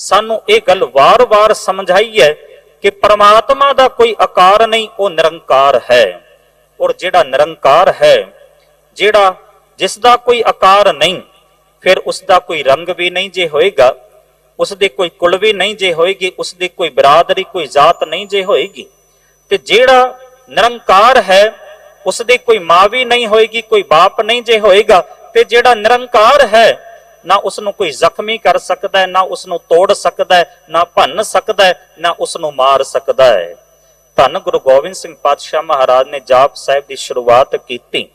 ਸਾਨੂੰ ਇਹ ਗੱਲ ਵਾਰ-ਵਾਰ ਸਮਝਾਈ ਹੈ ਕਿ ਪਰਮਾਤਮਾ ਦਾ ਕੋਈ ਆਕਾਰ ਨਹੀਂ, ਉਹ ਨਿਰੰਕਾਰ ਹੈ। ਔਰ ਜਿਹੜਾ ਨਿਰੰਕਾਰ ਹੈ, ਜਿਹੜਾ ਜਿਸ ਦਾ ਕੋਈ ਆਕਾਰ ਨਹੀਂ, ਫਿਰ ਉਸ ਦਾ ਕੋਈ ਰੰਗ ਵੀ ਨਹੀਂ ਜੇ ਹੋਏਗਾ ਉਸ ਦੇ ਕੋਈ ਕੁਲ ਵੀ ਨਹੀਂ ਜੇ ਹੋਏਗੀ ਉਸ ਦੀ ਕੋਈ ਬਰਾਦਰੀ, ਕੋਈ ਜ਼ਾਤ ਨਹੀਂ ਜੇ ਹੋਏਗੀ। ਤੇ ਜਿਹੜਾ ਨਿਰੰਕਾਰ ਹੈ ਉਸ ਦੇ ਕੋਈ ਮਾਂ ਵੀ ਨਹੀਂ ਹੋਏਗੀ, ਕੋਈ ਬਾਪ ਨਹੀਂ ਜੇ ਹੋਏਗਾ, ਤੇ ਜਿਹੜਾ ਨਿਰੰਕਾਰ ਹੈ ਨਾ ਉਸ ਨੂੰ ਕੋਈ ਜ਼ਖਮੀ ਕਰ ਸਕਦਾ ਹੈ, ਨਾ ਉਸ ਨੂੰ ਤੋੜ ਸਕਦਾ ਹੈ, ਨਾ ਭੰਨ ਸਕਦਾ ਹੈ, ਨਾ ਉਸ ਨੂੰ ਮਾਰ ਸਕਦਾ ਹੈ। ਧੰਨ ਗੁਰੂ ਗੋਬਿੰਦ ਸਿੰਘ ਪਾਤਸ਼ਾਹ ਮਹਾਰਾਜ ਨੇ ਜਾਪ ਸਾਹਿਬ ਦੀ ਸ਼ੁਰੂਆਤ ਕੀਤੀ।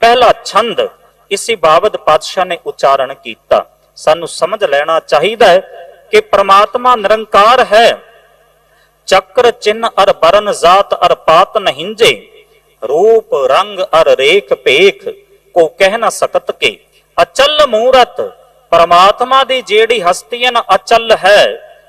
ਪਹਿਲਾ ਛੰਦ ਇਸੇ ਬਾਬਤ ਪਾਤਸ਼ਾਹ ਨੇ ਉਚਾਰਨ ਕੀਤਾ। ਸਾਨੂੰ ਸਮਝ ਲੈਣਾ ਚਾਹੀਦਾ ਹੈ ਕਿ ਪ੍ਰਮਾਤਮਾ ਨਿਰੰਕਾਰ ਹੈ। ਚੱਕਰ ਚਿੰਨ ਅਰ ਬਰਨ ਜ਼ਾਤ ਅਰ ਪਾਤ ਨਹਿੰਜੇ, ਰੂਪ ਰੰਗ ਅਰ ਰੇਖ ਭੇਖ, ਕੋ ਕਹਿ ਨਾ ਸਕਤ ਕੇ, ਅਚਲ ਮੂਰਤ ਪਰਮਾਤਮਾ ਦੀ ਜਿਹੜੀ ਹਸਤੀ ਨਾ, ਅਚਲ ਹੈ,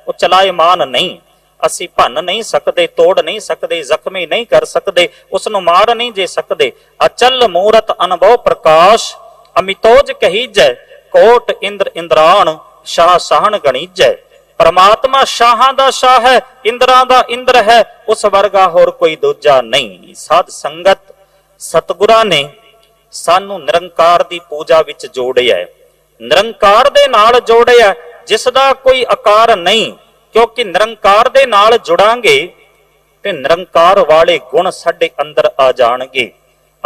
ਉਹ ਚਲਾਇਮਾਨ ਨਹੀਂ। ਅਸੀਂ ਭੰਨ ਨਹੀਂ ਸਕਦੇ, ਤੋੜ ਨਹੀਂ ਸਕਦੇ, ਜ਼ਖਮੀ ਨਹੀਂ ਕਰ ਸਕਦੇ ਉਸ ਨੂੰ ਮਾਰ ਨਹੀਂ ਜੇ ਸਕਦੇ। ਅਚਲ ਮੂਰਤ ਅਨਭਵ ਪ੍ਰਕਾਸ਼, ਅਮਿਤੋਜ ਕਹੀਜੈ, ਕੋਟ ਇੰਦਰ ਇੰਦਰਾਣ, ਸ਼ਾਹ ਸਾਹਣ ਗਣੀਜੈ। ਪਰਮਾਤਮਾ ਸ਼ਾਹਾਂ ਦਾ ਸ਼ਾਹ ਹੈ, ਇੰਦਰਾਂ ਦਾ ਇੰਦਰ ਹੈ, ਉਸ ਵਰਗਾ ਹੋਰ ਕੋਈ ਦੂਜਾ ਨਹੀਂ। ਸਾਧ ਸੰਗਤ, ਸਤਿਗੁਰਾਂ ਨੇ ਸਾਨੂੰ ਨਿਰੰਕਾਰ ਦੀ ਪੂਜਾ ਵਿੱਚ ਜੋੜਿਆ ਹੈ। ਨਿਰੰਕਾਰ ਦੇ ਨਾਲ ਜੋੜਿਆ ਹੈ, ਜਿਸ ਦਾ ਕੋਈ ਆਕਾਰ ਨਹੀਂ ਕਿਉਂਕਿ ਨਿਰੰਕਾਰ ਦੇ ਨਾਲ ਜੁੜਾਂਗੇ ਤੇ ਨਿਰੰਕਾਰ ਵਾਲੇ ਗੁਣ ਸਾਡੇ ਅੰਦਰ ਆ ਜਾਣਗੇ।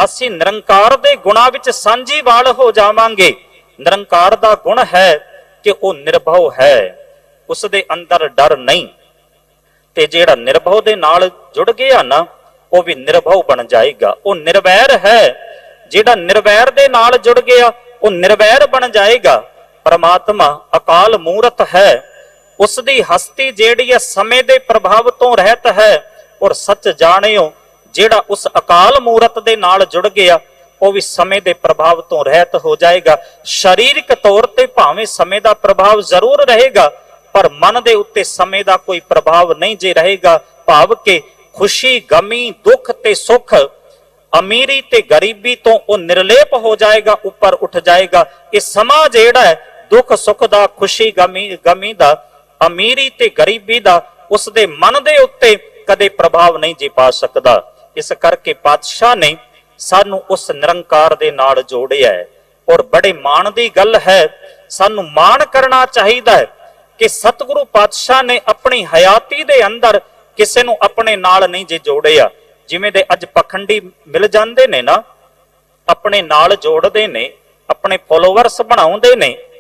ਅਸੀਂ ਨਿਰੰਕਾਰ ਦੇ ਗੁਣਾਂ ਵਿੱਚ ਸਾਂਝੀ ਵਾਲ ਹੋ ਜਾਵਾਂਗੇ। ਨਿਰੰਕਾਰ ਦਾ ਗੁਣ ਹੈ ਕਿ ਉਹ ਨਿਰਭਉ ਹੈ ਉਸ ਦੇ ਅੰਦਰ ਡਰ ਨਹੀਂ। ਤੇ ਜਿਹੜਾ ਨਿਰਭਉ ਦੇ ਨਾਲ ਜੁੜ ਗਿਆ ਨਾ ਉਹ ਵੀ ਨਿਰਭਉ ਬਣ ਜਾਏਗਾ। ਉਹ ਨਿਰਵੈਰ ਹੈ ਜਿਹੜਾ ਨਿਰਵੈਰ ਦੇ ਨਾਲ ਜੁੜ ਗਿਆ ਉਹ ਨਿਰਵੈਰ ਬਣ ਜਾਏਗਾ। ਪਰਮਾਤਮਾ ਅਕਾਲ ਮੂਰਤ ਹੈ। ਉਸ ਦੀ ਹਸਤੀ ਜਿਹੜੀ ਹੈ ਸਮੇਂ ਦੇ ਪ੍ਰਭਾਵ ਤੋਂ ਰਹਿਤ ਹੈ, ਔਰ ਸੱਚ ਜਾਣਿਓ, ਜਿਹੜਾ ਉਸ ਅਕਾਲ ਮੂਰਤ ਦੇ ਨਾਲ ਜੁੜ ਗਿਆ, ਉਹ ਵੀ ਸਮੇਂ ਦੇ ਪ੍ਰਭਾਵ ਤੋਂ ਰਹਿਤ ਹੋ ਜਾਏਗਾ। ਸਰੀਰਕ ਤੌਰ ਤੇ ਭਾਵੇਂ ਸਮੇਂ ਦਾ ਪ੍ਰਭਾਵ ਜ਼ਰੂਰ ਰਹੇਗਾ, ਪਰ ਮਨ ਦੇ ਉੱਤੇ ਸਮੇਂ ਦਾ ਕੋਈ ਪ੍ਰਭਾਵ ਨਹੀਂ ਜੇ ਰਹੇਗਾ। ਭਾਵ ਕਿ ਖੁਸ਼ੀ, ਗਮੀ, ਦੁੱਖ ਤੇ ਸੁੱਖ ਅਮੀਰੀ ਤੇ ਗਰੀਬੀ ਤੋਂ ਉਹ ਨਿਰਲੇਪ ਹੋ ਜਾਏਗਾ, ਉੱਪਰ ਉੱਠ ਜਾਏਗਾ। ਇਹ ਸਮਾਂ ਜਿਹੜਾ ਹੈ, ਦੁੱਖ, ਸੁੱਖ ਦਾ, ਖੁਸ਼ੀ, ਗਮੀ ਗਮੀ ਦਾ, ਅਮੀਰੀ ਤੇ ਗਰੀਬੀ ਦਾ ਉਸ ਦੇ ਮਨ ਦੇ ਉੱਤੇ ਕਦੇ ਪ੍ਰਭਾਵ ਨਹੀਂ ਜੇ ਪਾ ਸਕਦਾ। ਇਸ ਕਰਕੇ ਪਾਤਸ਼ਾਹ ਨੇ ਸਾਨੂੰ ਉਸ ਨਿਰੰਕਾਰ ਦੇ ਨਾਲ ਜੋੜਿਆ ਹੈ। ਔਰ ਬੜੇ ਮਾਣ ਦੀ ਗੱਲ ਹੈ, ਸਾਨੂੰ ਮਾਣ ਕਰਨਾ ਚਾਹੀਦਾ ਹੈ ਕਿ ਸਤਿਗੁਰੂ ਪਾਤਸ਼ਾਹ ਨੇ ਆਪਣੀ ਹਯਾਤੀ ਦੇ ਅੰਦਰ ਕਿਸੇ ਨੂੰ ਆਪਣੇ ਨਾਲ ਨਹੀਂ ਜੇ ਜੋੜਿਆ। ਜਿਵੇਂ ਦੇ ਅੱਜ ਪਖੰਡੀ ਮਿਲ ਜਾਂਦੇ ਨੇ ਨਾ, ਆਪਣੇ ਨਾਲ ਜੋੜਦੇ ਨੇ, ਆਪਣੇ ਫੋਲੋਵਰਸ ਬਣਾਉਂਦੇ ਨੇ